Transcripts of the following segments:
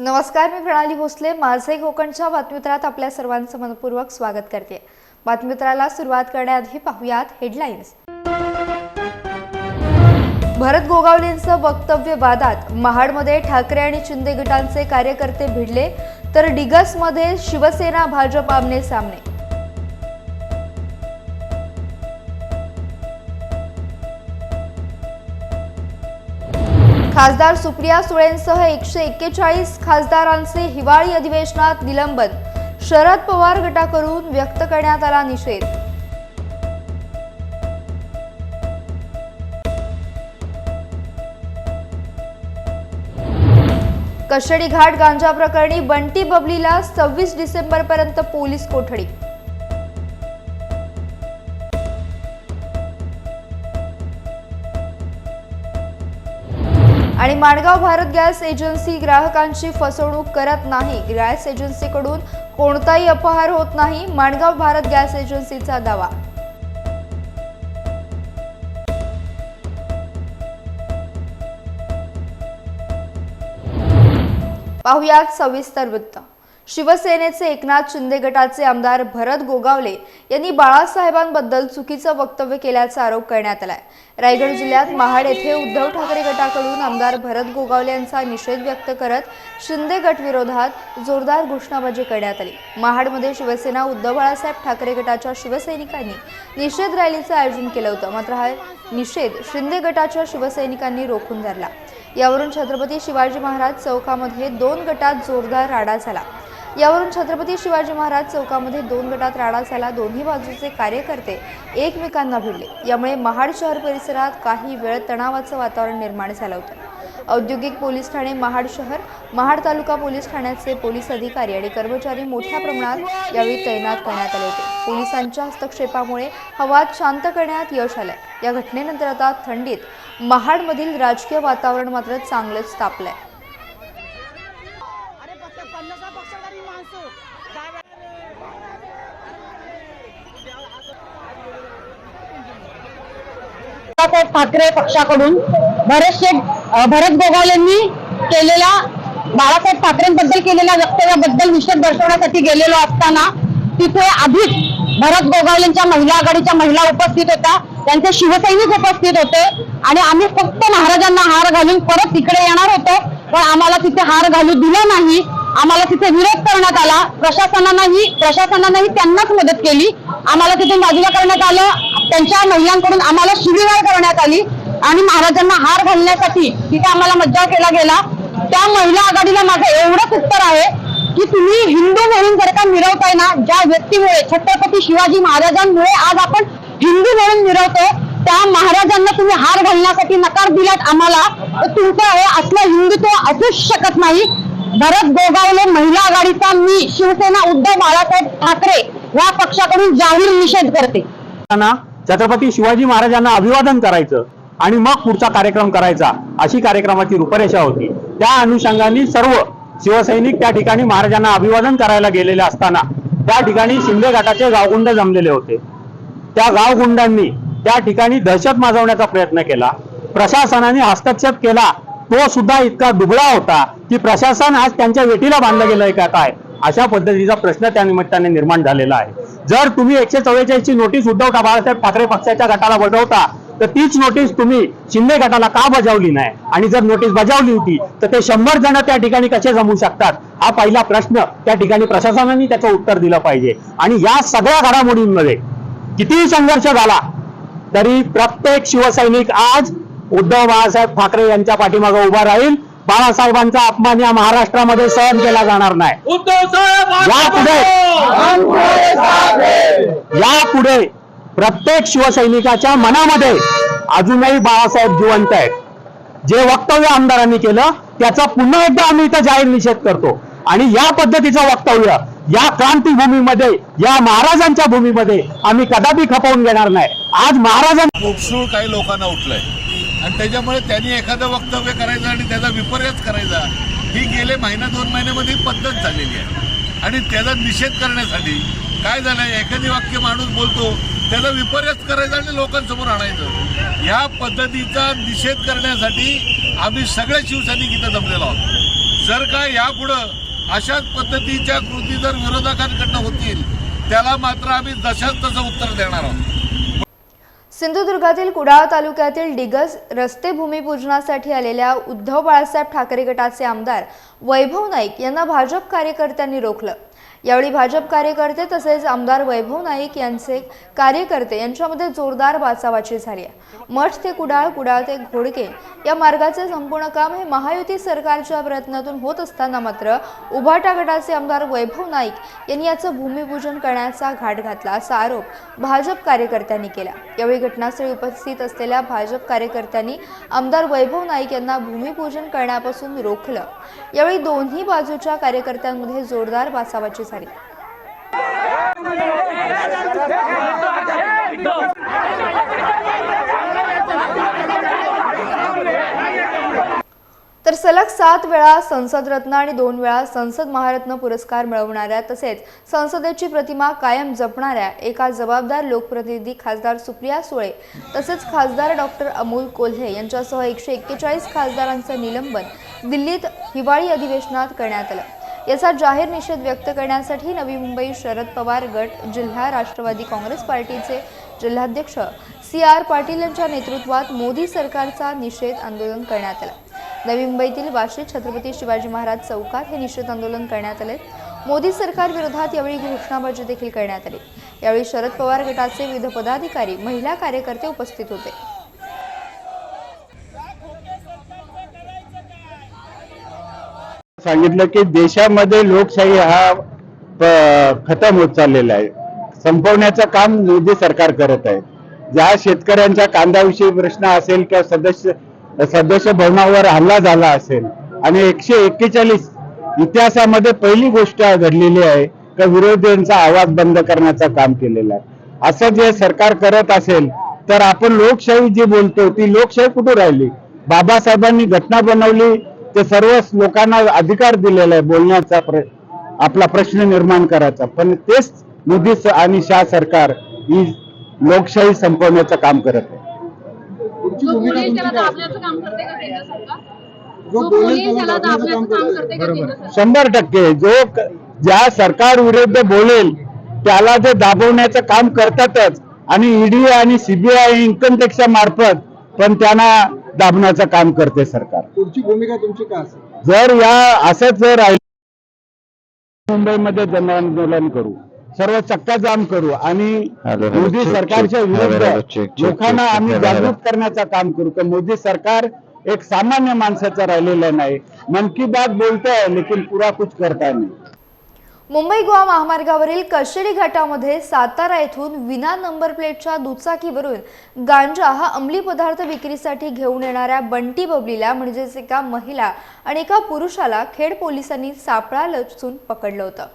नमस्कार मी प्रणाली भोसले. माझे कोकणच्या बातमीपत्रात आपल्या सर्वांचं मनपूर्वक स्वागत करते. बातमीपत्राला सुरुवात करण्याआधी पाहुयात हेडलाईन्स. भरत गोगावलेंचं वक्तव्य वादात. महाडमध्ये ठाकरे आणि शिंदे गटांचे कार्यकर्ते भिडले तर डिगसमध्ये शिवसेना भाजप आमने सामने. खासदार सुप्रिया सुळेंसह एकशे एक्केचाळीस खासदारांचे हिवाळी अधिवेशनात निलंबन. शरद पवार गटाकडून व्यक्त करण्यात आला निषेध. कशडी घाट गांजा प्रकरणी बंटी बबलीला सव्वीस डिसेंबरपर्यंत पोलीस कोठडी. आणि माणगाव भारत गॅस एजन्सी ग्राहकांची फसवणूक करत नाही. गॅस एजन्सीकडून कोणताही अपहार होत नाही माणगाव भारत गॅस एजन्सीचा दावा. पाहुयात सविस्तर वृत्त. शिवसेनेचे एकनाथ शिंदे गटाचे आमदार भरत गोगावले यांनी बाळासाहेबांबद्दल चुकीचं वक्तव्य केल्याचा आरोप करण्यात आलाय. रायगड जिल्ह्यात महाड येथे उद्धव ठाकरे गटाकडून आमदार भरत गोगावले यांचा निषेध व्यक्त करत शिंदे गटविरोधात जोरदार घोषणाबाजी करण्यात आली. महाडमध्ये शिवसेना उद्धव बाळासाहेब ठाकरे गटाच्या शिवसैनिकांनी निषेध रॅलीचं आयोजन केलं होतं. मात्र हा निषेध शिंदे गटाच्या शिवसैनिकांनी रोखून धरला. यावरून छत्रपती शिवाजी महाराज चौकामध्ये दोन गटात जोरदार राडा झाला. यावरून छत्रपती शिवाजी महाराज चौकामध्ये दोन गटात राडा झाला. दोन्ही बाजूचे कार्यकर्ते एकमेकांना भिडले. यामुळे महाड शहर परिसरात काही वेळ तणावाचं वातावरण निर्माण झालं होतं. औद्योगिक पोलीस ठाणे महाड शहर महाड तालुका पोलीस ठाण्याचे पोलीस अधिकारी आणि कर्मचारी मोठ्या प्रमाणात यावेळी तैनात करण्यात आले होते. पोलिसांच्या हस्तक्षेपामुळे हवा शांत करण्यात यश आलंय. या घटनेनंतर आता थंडीत महाडमधील राजकीय वातावरण मात्र चांगलंच तापलंय अरे फक्त पन्नास पक्षाधारी माणसं डाव्या बाळासाहेब ठाकरे पक्षाकडून भरत शेठ अ, भरत केलेल्या बाळासाहेब ठाकरेंबद्दल केलेल्या वक्तव्याबद्दल निषेध दर्शवण्यासाठी गेलेलो असताना तिथे आधीच भरत गोगावलेंच्या महिला आघाडीच्या महिला उपस्थित होत्या. त्यांचे शिवसैनिक उपस्थित होते. आणि आम्ही फक्त महाराजांना हार घालून परत तिकडे येणार होतो. पण आम्हाला तिथे हार घालू दिला नाही. आम्हाला तिथे विरोध करण्यात आला. प्रशासनानंही प्रशासनानंही त्यांनाच मदत केली. आम्हाला तिथून बाजूला करण्यात आलं. त्यांच्या महिलांकडून आम्हाला शिवीगाळ करण्यात आली. आणि महाराजांना हार घालण्यासाठी तिथे आम्हाला मज्जाव केला गेला. त्या महिला आघाडीला माझं एवढंच उत्तर आहे की तुम्ही हिंदू म्हणून जर का मिरवताय ना ज्या व्यक्तीमुळे छत्रपती शिवाजी महाराजांमुळे आज आपण हिंदू म्हणून मिरवतो त्या महाराजांना तुम्ही हार घालण्यासाठी नकार दिलात आम्हाला तुमचं हे असलं हिंदुत्व असूच शकत नाही. भरत गोगावले महिला आघाडीचा मी शिवसेना उद्धव बाळासाहेब ठाकरे या पक्षाकडून जाहीर निषेध करते. छत्रपती शिवाजी महाराजांना अभिवादन करायचं आणि मग पुढचा कार्यक्रम करायचा अशी कार्यक्रमाची रूपरेषा होती. त्या अनुषंगाने सर्व शिवसैनिक त्या ठिकाणी महाराजांना अभिवादन करायला गेलेले असताना त्या ठिकाणी शिंदे गटाचे गावगुंड जमलेले होते. त्या गावगुंडांनी त्या ठिकाणी दहशत माजवण्याचा प्रयत्न केला. प्रशासनाने हस्तक्षेप केला. तो सुद्धा इतका दुबळा होता की प्रशासन आज त्यांच्या वेटीला बांधलं गेलंय का काय? अशा पद्धतीचा प्रश्न त्या निमित्ताने निर्माण झालेला आहे. जर तुम्ही एकशे चव्वेचाळीसची नोटीस उद्धव बाळासाहेब ठाकरे पक्षाच्या गटाला बजावता तर तीच नोटीस तुम्ही शिंदे गटाला का बजावली नाही? आणि जर नोटीस बजावली होती तर ते शंभर जण त्या ठिकाणी कसे जमू शकतात? हा पहिला प्रश्न त्या ठिकाणी प्रशासनाने त्याचं उत्तर दिलं पाहिजे. आणि या सगळ्या घडामोडींमध्ये कितीही संघर्ष झाला तरी प्रत्येक शिवसैनिक आज उद्धव बाळासाहेब ठाकरे यांच्या पाठीमागे उभा राहील. बाळासाहेबांचा अपमान या महाराष्ट्रामध्ये सहन केला जाणार नाही. यापुढे यापुढे प्रत्येक शिवसैनिकाच्या मनामध्ये अजूनही बाळासाहेब जिवंत आहेत. जे वक्तव्य आमदारांनी केलं त्याचा पुन्हा एकदा आम्ही इथं जाहीर निषेध करतो. आणि या पद्धतीचं वक्तव्य या क्रांतीभूमीमध्ये या महाराजांच्या भूमीमध्ये आम्ही कदापि खपवून घेणार नाही. आज महाराजां पोपसूळ काही लोकांना उठलंय. आणि त्याच्यामुळे त्यांनी एखादं वक्तव्य करायचं आणि त्याचा विपर्यास करायचा ही गेले महिना दोन महिन्यामध्ये ही पद्धत झालेली आहे. आणि त्याचा निषेध करण्यासाठी काय झालंय एखादी वाक्य माणूस बोलतो त्याचा विपर्यास करायचा आणि लोकांसमोर आणायचं. या पद्धतीचा निषेध करण्यासाठी आम्ही सगळे शिवसैनिक इथं जमलेलो आहोत. जर का यापुढं अशाच पद्धतीच्या कृती जर विरोधकांकडनं होतील त्याला मात्र आम्ही जशाच तसं उत्तर देणार आहोत. सिंधुदुर्गातील कुडाळ तालुक्यातील डिगज रस्ते भूमिपूजनासाठी आलेल्या उद्धव बाळासाहेब ठाकरे गटाचे आमदार वैभव नाईक यांना भाजप कार्यकर्त्यांनी रोखलं. यावेळी भाजप कार्यकर्ते तसेच आमदार वैभव नाईक यांचे कार्यकर्ते यांच्यामध्ये जोरदार बाचाबाची झाली आहे. मठ ते कुडाळ कुडाळ ते घोडके या मार्गाचे संपूर्ण काम हे महायुती सरकारच्या प्रयत्नातून होत असताना मात्र उभाटा गटाचे आमदार वैभव नाईक यांनी याचं भूमिपूजन करण्याचा घाट घातला असा आरोप भाजप कार्यकर्त्यांनी केला. यावेळी घटनास्थळी उपस्थित असलेल्या भाजप कार्यकर्त्यांनी आमदार वैभव नाईक यांना भूमिपूजन करण्यापासून रोखलं. यावेळी दोन्ही बाजूच्या कार्यकर्त्यांमध्ये जोरदार बाचाबाची झाली तर सलग सात वेळा संसद रत्न आणि दोन वेळा संसद महारत्न पुरस्कार मिळवणाऱ्या तसेच संसदेची प्रतिमा कायम जपणाऱ्या एका जबाबदार लोकप्रतिनिधी खासदार सुप्रिया सुळे तसेच खासदार डॉक्टर अमोल कोल्हे यांच्यासह एकशे एक्केचाळीस खासदारांचं निलंबन दिल्लीत हिवाळी अधिवेशनात करण्यात आलं. याचा जाहीर निषेध व्यक्त करण्यासाठी नवी मुंबई शरद पवार गट जिल्हा राष्ट्रवादी काँग्रेस पार्टीचे जिल्हाध्यक्ष सी आर पाटील यांच्या नेतृत्वात मोदी सरकारचा निषेध आंदोलन करण्यात आला. नवी मुंबईतील वाशी छत्रपती शिवाजी महाराज चौकात हे निषेध आंदोलन करण्यात आले. मोदी सरकार विरोधात यावेळी घोषणाबाजी देखील करण्यात आली. यावेळी शरद पवार गटाचे विविध पदाधिकारी महिला कार्यकर्ते उपस्थित होते. सांगितलं की देशामध्ये लोकशाही हा खतम होत चाललेला आहे. संपवण्याचं काम मोदी सरकार करत आहे. ज्या शेतकऱ्यांच्या कांद्याविषयी प्रश्न असेल किंवा सदस्य सदस्य भवनावर हल्ला झाला असेल आणि एकशे एक्केचाळीस इतिहासामध्ये पहिली गोष्ट घडलेली आहे का विरोधींचा आवाज बंद करण्याचं काम केलेलं आहे. असं जे सरकार करत असेल तर आपण लोकशाही जी बोलतो ती लोकशाही कुठे राहिली? बाबासाहेबांनी घटना बनवली ते सर्व लोकांना अधिकार दिलेला आहे बोलण्याचा प्र- आपला प्रश्न निर्माण करायचा. पण तेच मोदी स- आणि शाह सरकार ही लोकशाही संपवण्याचं काम करत आहे. शंभर टक्के. जो ज्या सरकार विरुद्ध बोलेल त्याला ते दाबवण्याचं काम करतातच आणि ईडी आणि सीबीआय इन्कम टॅक्सच्या मार्फत पण त्यांना दाबण्याचं काम करते सरकार. पुढची भूमिका तुमची काय असेल? जर या असंच जर राहिलं मुंबईमध्ये जन आंदोलन करू सर्व चक्का जाम करू आणि मोदी सरकारच्या विरुद्ध लोकांना आम्ही जागृत करण्याचं काम करू. तर मोदी सरकार एक सामान्य माणसाचं राहिलेलं नाही. मन की बात बोलतोय लेकिन पुरा कुछ करता नाही. मुंबई गोवा महामार्गावरील कशेडी घाटामध्ये सातारा येथून विना नंबर प्लेटच्या दुचाकीवरून गांजा हा अंमली पदार्थ विक्रीसाठी घेऊन येणाऱ्या बंटी बबलीला म्हणजेच एका महिला आणि एका पुरुषाला खेड पोलिसांनी सापळा लचून पकडलं होतं.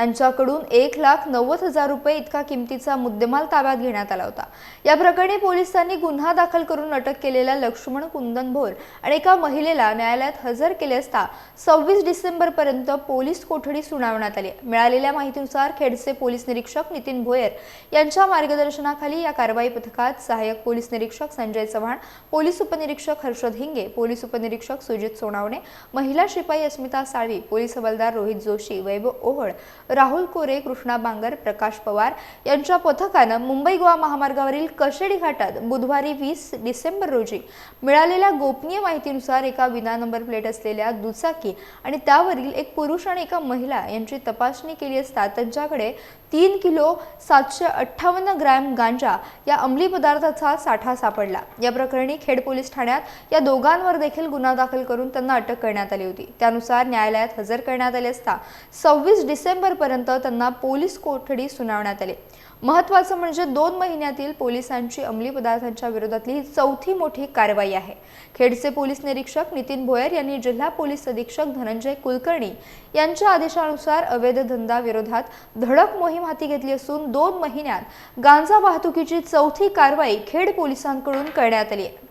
त्यांच्याकडून एक लाख नव्वद हजार रुपये इतका किमतीचा मुद्देमाल ताब्यात घेण्यात आला होता. या प्रकरणी पोलिसांनी गुन्हा दाखल करून अटक केलेल्या लक्ष्मण कुंदन भोर आणि एका महिलेला न्यायालयात हजर केले असता सव्वीस डिसेंबर पर्यंत पोलीस कोठडी सुनावण्यात आली. मिळालेल्या माहितीनुसार खेडचे पोलीस निरीक्षक नितीन भोयर यांच्या मार्गदर्शनाखाली या कारवाई पथकात सहाय्यक पोलीस निरीक्षक संजय चव्हाण पोलीस उपनिरीक्षक हर्षद हिंगे पोलीस उपनिरीक्षक सुजित सोनावणे महिला शिपाई अस्मिता साळवी पोलीस हवालदार रोहित जोशी वैभव ओहळ राहुल कोरे कृष्णा बांगर प्रकाश पवार यांच्या पथकानं मुंबई गोवा महामार्गावरील कशेडी घाटात बुधवारी वीस डिसेंबर रोजी मिळालेल्या गोपनीय माहितीनुसार एका विना नंबर प्लेट असलेल्या दुचाकी आणि त्यावरील एक पुरुष आणि एका महिला यांची तपासणी केली असता त्यांच्याकडे तीन किलो सातशे अठ्ठावन्न ग्रॅम गांजा या अंमली पदार्थाचा साठा सापडला. या प्रकरणी खेड पोलीस ठाण्यात या दोघांवर देखील गुन्हा दाखल करून त्यांना अटक करण्यात आली होती. त्यानुसार न्यायालयात हजर करण्यात आले असता सव्वीस डिसेंबरपर्यंत त्यांना पोलीस कोठडी सुनावण्यात आली. महत्वाचं म्हणजे दोन महिन्यातील पोलिसांची अंमली पदार्थांच्या विरोधातली ही चौथी मोठी कारवाई आहे. खेडचे पोलीस निरीक्षक नितीन भोयर यांनी जिल्हा पोलीस अधीक्षक धनंजय कुलकर्णी यांच्या आदेशानुसार अवैध धंदा विरोधात धडक मोहीम हाती घेतली असून दोन महिन्यात गांजा वाहतुकीची चौथी कारवाई खेड पोलिसांकडून करण्यात आली आहे.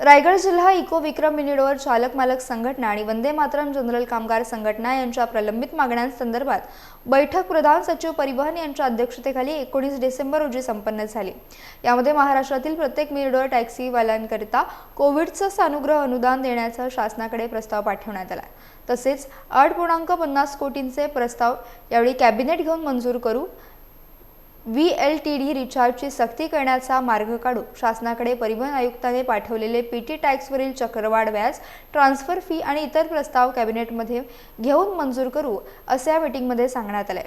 रायगड जिल्हा इको विक्रम मिनिडोर चालक मालक संघटना आणि वंदे मातरम जनरल कामगार संघटना यांच्या प्रलंबित मागण्यांसंदर्भात बैठक प्रधान सचिव परिवहन यांच्या अध्यक्षतेखाली एकोणीस डिसेंबर रोजी संपन्न झाली. यामध्ये महाराष्ट्रातील प्रत्येक मिनिडोर टॅक्सीवाल्यांकरिता कोविडचं सानुग्रह अनुदान देण्याचा शासनाकडे प्रस्ताव पाठवण्यात आला. तसेच आठ पूर्णांक पन्नास कोटींचे प्रस्ताव यावेळी कॅबिनेट घेऊन मंजूर करू व्ही एल टी डी रिचार्जची सक्ती करण्याचा मार्ग काढू शासनाकडे परिवहन आयुक्ताने पाठवलेले पी टी टॅक्सवरील चक्रवाढ व्याज ट्रान्सफर फी आणि इतर प्रस्ताव कॅबिनेटमध्ये घेऊन मंजूर करू असे या मीटिंगमध्ये सांगण्यात आले.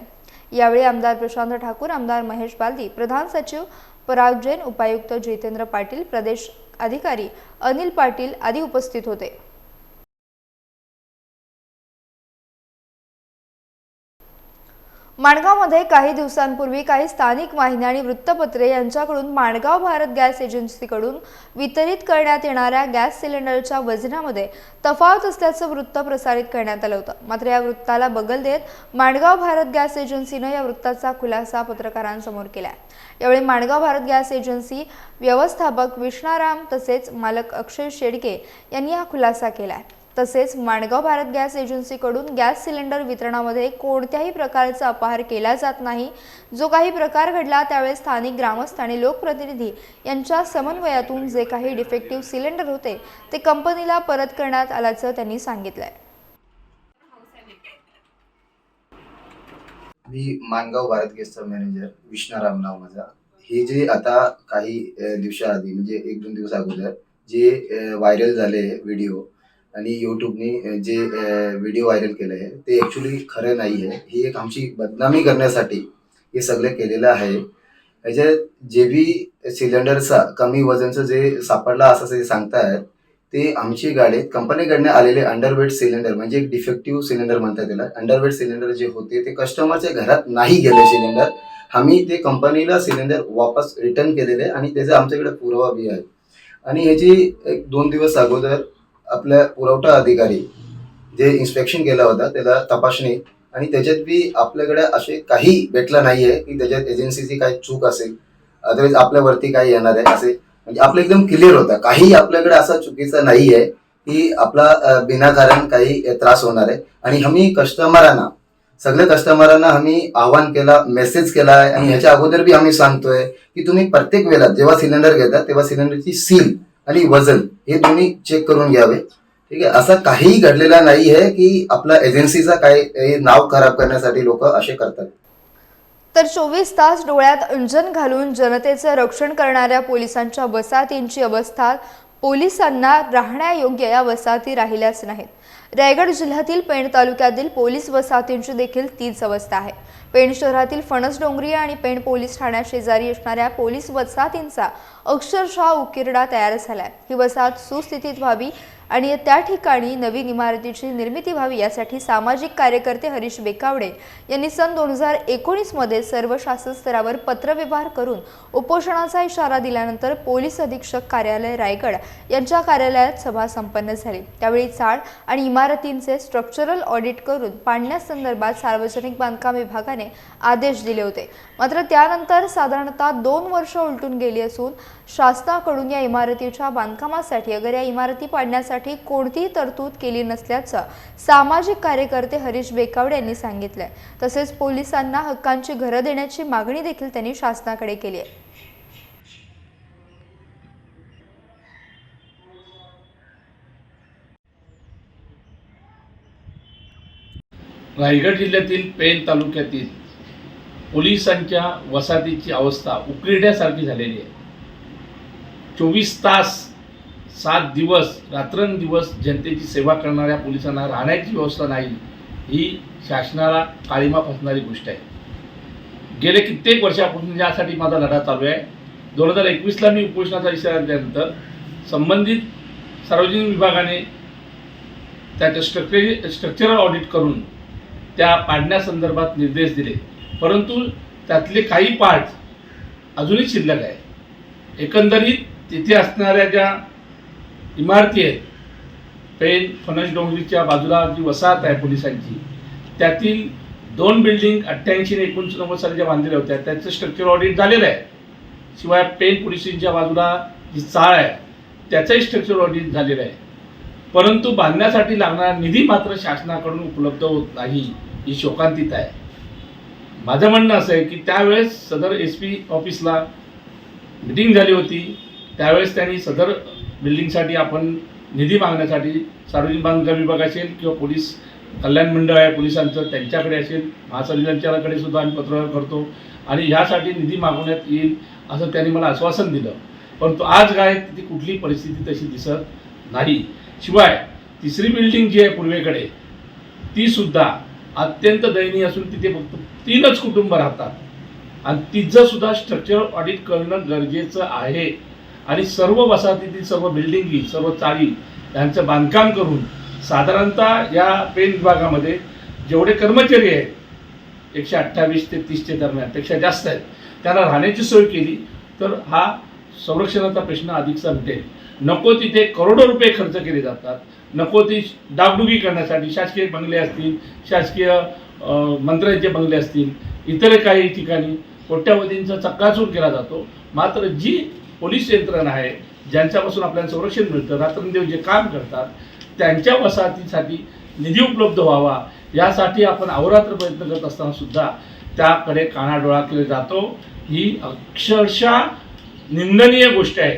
यावेळी आमदार प्रशांत ठाकूर आमदार महेश बालदी प्रधान सचिव पराग जैन उपायुक्त जितेंद्र पाटील प्रदेश अधिकारी अनिल पाटील आदी उपस्थित होते. माणगावमध्ये काही दिवसांपूर्वी काही स्थानिक वाहिन्या आणि वृत्तपत्रे यांच्याकडून माणगाव भारत गॅस एजन्सीकडून वितरित करण्यात येणाऱ्या गॅस सिलेंडरच्या वजनामध्ये तफावत असल्याचं वृत्त प्रसारित करण्यात आलं होतं. मात्र या वृत्ताला बगल देत माणगाव भारत गॅस एजन्सीनं या वृत्ताचा खुलासा पत्रकारांसमोर केला यावेळी माणगाव भारत गॅस एजन्सी व्यवस्थापक विष्णाराम तसेच मालक अक्षय शेडके यांनी हा खुलासा केला आहे तसेच माणगाव भारत गॅस एजन्सीकडून गॅस सिलेंडर वितरणामध्ये कोणत्याही प्रकारचा अपहार केला जात नाही. जो काही प्रकार घडला त्यावेळेस स्थानिक ग्रामस्थ आणि लोकप्रतिनिधी यांच्या समन्वयातून जे काही डिफेक्टिव्ह सिलेंडर होते ते कंपनीला परत करण्यात आल्याचं त्यांनी सांगितलंय. मी मानगाव भारत गेस्टचा मॅनेजर विष्णा नाव माझा. हे जे आता काही दिवसाआधी म्हणजे एक दोन दिवस अगोदर जे व्हायरल झाले व्हिडिओ आणि युट्यूबने जे व्हिडिओ व्हायरल केले आहे ते ॲक्च्युली खरं नाही आहे. ही एक आमची बदनामी करण्यासाठी हे सगळं केलेलं आहे. याच्यात जे बी सिलेंडरचा कमी वजनचं जे सापडला असं जे सांगतायत ते आमची गाडीत कंपनीकडनं आलेले अंडरवेट सिलेंडर म्हणजे एक डिफेक्टिव्ह सिलेंडर म्हणतात त्याला. अंडरवेट सिलेंडर जे होते ते कस्टमरच्या घरात नाही गेले सिलेंडर आम्ही ते कंपनीला सिलेंडर वापस रिटर्न केलेले आणि त्याचा आमच्याकडे पुरावा बी आहे. आणि ह्याची एक दोन दिवस अगोदर आपल्या पुरवठा अधिकारी जे इन्स्पेक्शन केला होता त्याला तपासणी आणि त्याच्यात बी आपल्याकडे असे काही भेटलं नाही आहे की त्याच्यात एजन्सीची काही चूक असेल. अदरवाईज आपल्यावरती काही येणार आहे असे. म्हणजे आपलं एकदम क्लिअर होतं. काही आपल्याकडे असा चुकीचा नाही आहे की आपला बिनाकारण काही त्रास होणार आहे. आणि आम्ही कस्टमरांना सगळ्या कस्टमरांना आम्ही आवाहन केला मेसेज केला आहे. आणि ह्याच्या अगोदर बी आम्ही सांगतोय की तुम्ही प्रत्येक वेळेला जेव्हा सिलेंडर घेता तेव्हा सिलेंडरची सील आणि वजन हे दोन्ही चेक करून घ्यावे. ठीक आहे? असं काहीही घडलेला नाही आहे की आपल्या एजन्सीचा काय नाव खराब करण्यासाठी लोक असे करतात. तर चोवीस तास डोळ्यात अंजन घालून जनतेचं रक्षण करणाऱ्या पोलिसांच्या वसाहतींची अवस्था पोलिसांना राहण्यायोग्य या वसाहती राहिल्याच नाहीत. रायगड जिल्ह्यातील पेण तालुक्यातील पोलीस वसाहतींची देखील तीच अवस्था आहे. पेण शहरातील फणस डोंगरी आणि पेण पोलीस ठाण्याशेजारी असणाऱ्या पोलीस वसाहतींचा अक्षरशः उकिरडा तयार झालाय. ही वसाहत सुस्थितीत व्हावी आणि त्या ठिकाणी नवीन इमारतीची निर्मिती व्हावी यासाठी सामाजिक कार्यकर्ते हरीश बेकावडे यांनी सन दोन हजार एकोणीसमध्ये सर्व शासन स्तरावर पत्रव्यवहार करून उपोषणाचा इशारा दिल्यानंतर पोलीस अधीक्षक कार्यालय रायगड यांच्या कार्यालयात सभा संपन्न झाली. त्यावेळी चाळ आणि इमारतींचे स्ट्रक्चरल ऑडिट करून पाडण्यासंदर्भात सार्वजनिक बांधकाम विभागाने आदेश दिले होते. मात्र त्यानंतर साधारणतः दोन वर्ष उलटून गेली असून शासनाकडून या इमारतीच्या बांधकामासाठी अगर या इमारती पाडण्यासाठी कोणतीही तरतूद केली नसल्याचं सामाजिक कार्यकर्ते हरीश बेकावडे यांनी सांगितलंय. तसेच पोलिसांना हक्कांची घरं देण्याची मागणी देखील त्यांनी शासनाकडे केली आहे. रायगड जिल्ह्यातील पेण तालुक्यातील पोलिसांच्या वसाहतीची अवस्था उकरड्यासारखी झालेली आहे. चोवीस तास सात दिवस रात्रंदिवस जनतेची सेवा करणाऱ्या पोलिसांना राहण्याची व्यवस्था नाही ही शासनाला काळीमा फसणारी गोष्ट आहे. गेले कित्येक वर्षापासून यासाठी माझा लढा चालू आहे. दोन हजार एकवीसला मी उपोषणाचा इशारा दिल्यानंतर संबंधित सार्वजनिक विभागाने त्याचं स्ट्रक्चर स्ट्रक्चरल ऑडिट करून त्या पाडण्यासंदर्भात निर्देश दिले. परंतु त्यातले काही पार्ट अजूनही शिल्लक आहे. एकंदरीत तिथे असणाऱ्या ज्या इमारती आहेत. पेन फणस डोंगरीच्या बाजूला जी वसाहत आहे पोलिसांची त्यातील दोन बिल्डिंग अठ्ठ्याऐंशी आणि एकोणनव्वद साली ज्या बांधलेल्या होत्या. त्याचं स्ट्रक्चर ऑडिट झालेलं आहे. शिवाय पेन पोलिसांच्या बाजूला जी चाळ आहे त्याचंही स्ट्रक्चर ऑडिट झालेलं आहे. परंतु बांधण्यासाठी लागणारा निधी मात्र शासनाकडून उपलब्ध होत नाही ही शोकांतित आहे. माझं म्हणणं असं आहे की त्यावेळेस सदर एस पी ऑफिसला मिटिंग झाली होती. त्यावेळेस त्यांनी सदर बिल्डिंगसाठी आपण निधी मागण्यासाठी सार्वजनिक बांधकाम विभाग असेल किंवा पोलीस कल्याण मंडळ आहे पोलिसांचं त्यांच्याकडे असेल महासंचालकाकडे सुद्धा आम्ही पत्रव्यवहार करतो आणि ह्यासाठी निधी मागवण्यात येईल असं त्यांनी मला आश्वासन दिलं. परंतु आज काय तिथे कुठली परिस्थिती तशी दिसत नाही. शिवाय तिसरी बिल्डिंग जी आहे पूर्वेकडे ती सुद्धा अत्यंत दयनीय असून तिथे फक्त तीनच कुटुंब राहतात. आणि तिचं सुद्धा स्ट्रक्चर ऑडिट करणं गरजेचं आहे. आणि सर्व वसाहतीतील सर्व बिल्डिंगी सर्व चाळी यांचं बांधकाम करून साधारणतः या पेन विभागामध्ये जेवढे कर्मचारी आहेत एकशे अठ्ठावीस ते तीसच्या दरम्यानपेक्षा जास्त आहेत त्यांना राहण्याची सोय केली तर हा संरक्षणाचा प्रश्न अधिकचा मिटेल. नको तिथे करोडो रुपये खर्च केले जातात नको ती डागडुगी करण्यासाठी शासकीय बंगले असतील शासकीय मंत्र्यांचे बंगले असतील इतर काही ठिकाणी कोट्यावधींचा चक्काचूर केला जातो. मात्र जी पोलीस यंत्रणा आहे ज्यांच्यापासून आपल्याला संरक्षण मिळतं रात्रंदिव जे काम करतात त्यांच्या वसाहतीसाठी निधी उपलब्ध व्हावा यासाठी आपण अहोरात्र प्रयत्न करत असताना सुद्धा त्याकडे कानाडोळा केला जातो. ही अक्षरशः निंदनीय गोष्ट आहे.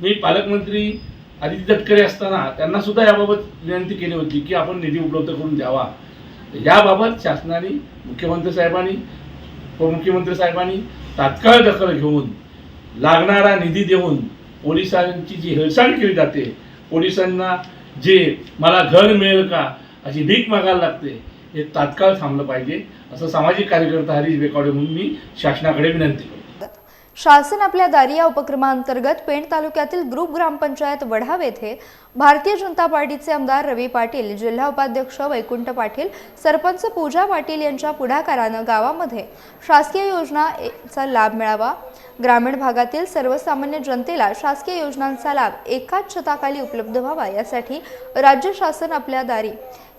मी पालकमंत्री आदित्य तटकरे असताना त्यांना सुद्धा याबाबत विनंती केली होती की आपण निधी उपलब्ध करून द्यावा. याबाबत शासनाने मुख्यमंत्री साहेबांनी उपमुख्यमंत्री साहेबांनी तात्काळ दखल घेऊन लागणारा निधी देऊन पोलिसांची जी हेळसांड केली जाते पोलिसांना जे मला घर मिळेल का अशी भीक मागायला लागते हे तात्काळ थांबलं पाहिजे. असं सामाजिक कार्यकर्ता हरीश बेकावडे म्हणून मी शासनाकडे विनंती करतो. शासन आपल्या दारी या उपक्रमांतर्गत पेण तालुक्यातील ग्रुप ग्रामपंचायत वढाव येथे भारतीय जनता पार्टीचे आमदार रवी पाटील जिल्हा उपाध्यक्ष वैकुंठ पाटील सरपंच पूजा पाटील यांच्या पुढाकारानं गावामध्ये शासकीय योजनाचा लाभ मिळावा. ग्रामीण भागातील सर्वसामान्य जनतेला शासकीय योजनांचा लाभ एकाच छताखाली उपलब्ध व्हावा यासाठी राज्य शासन आपल्या दारी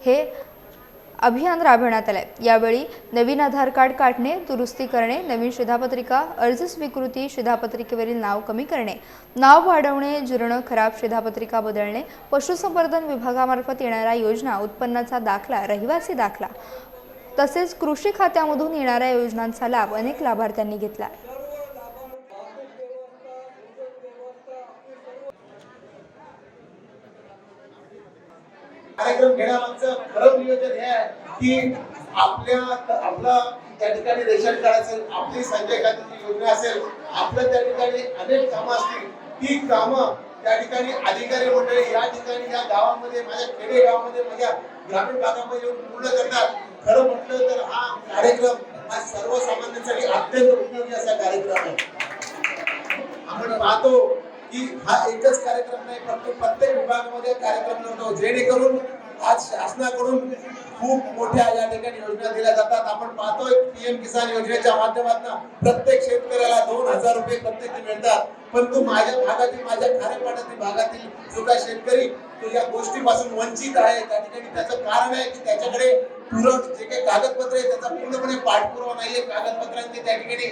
हे अभियान राबवण्यात आहे यावेळी नवीन आधार कार्ड काढणे दुरुस्ती करणे नवीन शिधापत्रिका अर्ज स्वीकृती शिधापत्रिकेवरील नाव कमी करणे नाव वाढवणे जीर्ण खराब शिधापत्रिका बदलणे पशुसंवर्धन विभागामार्फत येणाऱ्या योजना उत्पन्नाचा दाखला रहिवासी दाखला तसेच कृषी खात्यामधून येणाऱ्या योजनांचा लाभ अनेक लाभार्थ्यांनी घेतला. कार्यक्रम घेण्यामागचं खरं नियोजन हे आहे की आपल्या आपला त्या ठिकाणी रेशन कार्ड असेल आपली संजय गांधीची योजना असेल आपलं त्या ठिकाणी अनेक कामं असतील. ती कामं त्या ठिकाणी अधिकारी मंडळी या ठिकाणी या गावामध्ये माझ्या खेडे गावामध्ये माझ्या ग्रामीण भागामध्ये येऊन पूर्ण करतात खरं म्हटलं तर हा कार्यक्रम हा सर्वसामान्यांसाठी अत्यंत उपयोगी असा कार्यक्रम आहे. आपण पाहतो की हा एकच कार्यक्रम नाही परंतु प्रत्येक विभागामध्ये कार्यक्रम नव्हतो. जेणेकरून आज शासनाकडून खूप मोठ्या या ठिकाणी योजना दिल्या जातात. आपण पाहतोय पीएम किसान योजनेच्या माध्यमातून प्रत्येक शेतकऱ्याला दोन हजार रुपये प्रत्येक मिळतात. परंतु माझ्या भागातील माझ्या खारेपाटातील भागातील जो काही शेतकरी तो या गोष्टीपासून वंचित आहे. त्या ठिकाणी त्याचं कारण आहे की त्याच्याकडे पूरक जे काही कागदपत्र आहे त्याचा पूर्णपणे पाठपुरावा नाहीये. कागदपत्रांचे त्या ठिकाणी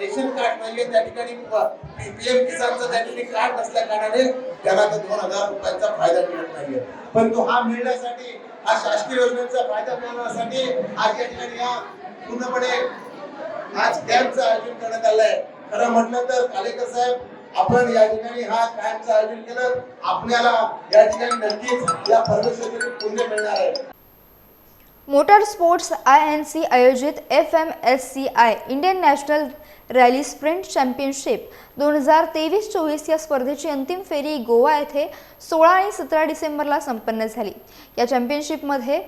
रेशन कार्ड नाहीये. त्या ठिकाणी पीएम किसानचं त्या ठिकाणी कार्ड नसल्या कारणाने त्यांना तो दोन हजार रुपयांचा फायदा मिळत नाहीये. परंतु हा मिळण्यासाठी हा शासकीय योजनेचा फायदा मिळवण्यासाठी आज या ठिकाणी या पूर्णपणे आज कॅम्पचं आयोजन करण्यात आलंय. खरं म्हटलं तर कालेकर साहेब आपण या ठिकाणी हा कॅम्पचं आयोजन केलं. आपल्याला या ठिकाणी नक्कीच या परमेश्वरी पुण्य मिळणार आहे. Motor sports I N C आयोजित F M S C I Indian national rally sprint championship. दोन हजार तेवीस चोवीस या स्पर्धेची अंतिम फेरी गोवा येथे सोळा आणि सतरा डिसेंबरला संपन्न झाली. या चॅम्पियनशिपमध्ये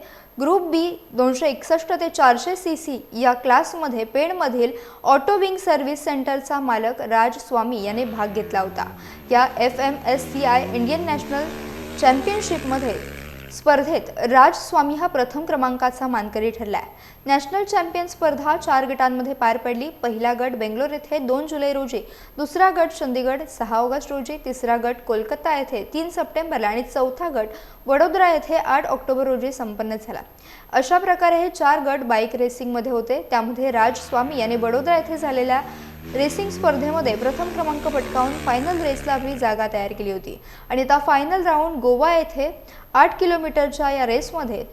ग्रुप बी दोनशे एकसष्ट ते चारशे सी सी या क्लासमध्ये पेणमधील ऑटो विंग सर्व्हिस सेंटरचा मालक राज स्वामी याने भाग घेतला होता. या F M S C I Indian national चॅम्पियनशिपमध्ये स्पर्धेत राज स्वामी हा प्रथम क्रमांकाचा मानकरी ठरलाय. नॅशनल चॅम्पियन स्पर्धा चार गटांमध्ये पार पडली. पहिला गट बेंगलोर येथे दोन जुलै रोजी दुसरा गट चंदीगड सहा ऑगस्ट रोजी तिसरा गट कोलकाता येथे तीन सप्टेंबरला आणि चौथा गट वडोदरा येथे आठ ऑक्टोबर रोजी संपन्न झाला. अशा प्रकारे हे चार गट बाईक रेसिंगमध्ये होते. त्यामध्ये राज स्वामी याने वडोदरा येथे झालेल्या रेसिंग स्पर्धेमध्ये प्रथम क्रमांक पटकावून फायनल रेसला आपली जागा तयार केली होती. आणि आता फायनल राऊंड गोवा येथे आठ किलोमीटरच्या या रेसमध्ये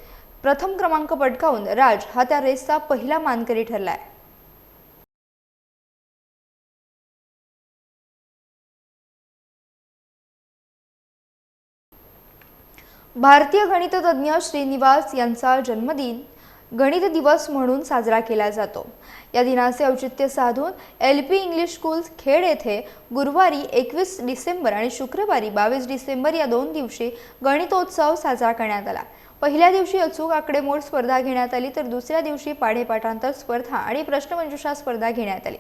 प्रथम क्रमांक पटकावून राज हा त्या रेसचा पहिला मानकरी ठरला आहे भारतीय गणिततज्ञ श्रीनिवास यांचा जन्मदिन गणित दिवस म्हणून साजरा केला जातो. या दिनाचे औचित्य साधून L P English school Khed येथे गुरुवारी एकवीस डिसेंबर आणि शुक्रवारी बावीस डिसेंबर या दोन दिवशी गणितोत्सव साजरा करण्यात आला. पहिल्या दिवशी अचूक आकडेमोड स्पर्धा घेण्यात आली तर दुसऱ्या दिवशी पाढेपाठांतर स्पर्धा आणि प्रश्नमंजुषा स्पर्धा घेण्यात आली.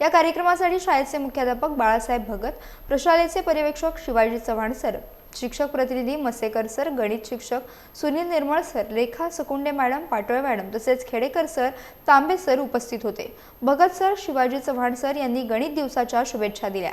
या कार्यक्रमासाठी शाळेचे मुख्याध्यापक बाळासाहेब भगत प्रशालेचे पर्यवेक्षक शिवाजी चव्हाण सर शिक्षक प्रतिनिधी मसेकर सर गणित शिक्षक Sunil Nirmal sir Rekha Sakunde madam Patole madam तसेच खेडेकर सर तांबे सर उपस्थित होते. भगत सर शिवाजी चव्हाण सर यांनी गणित दिवसाच्या शुभेच्छा दिल्या.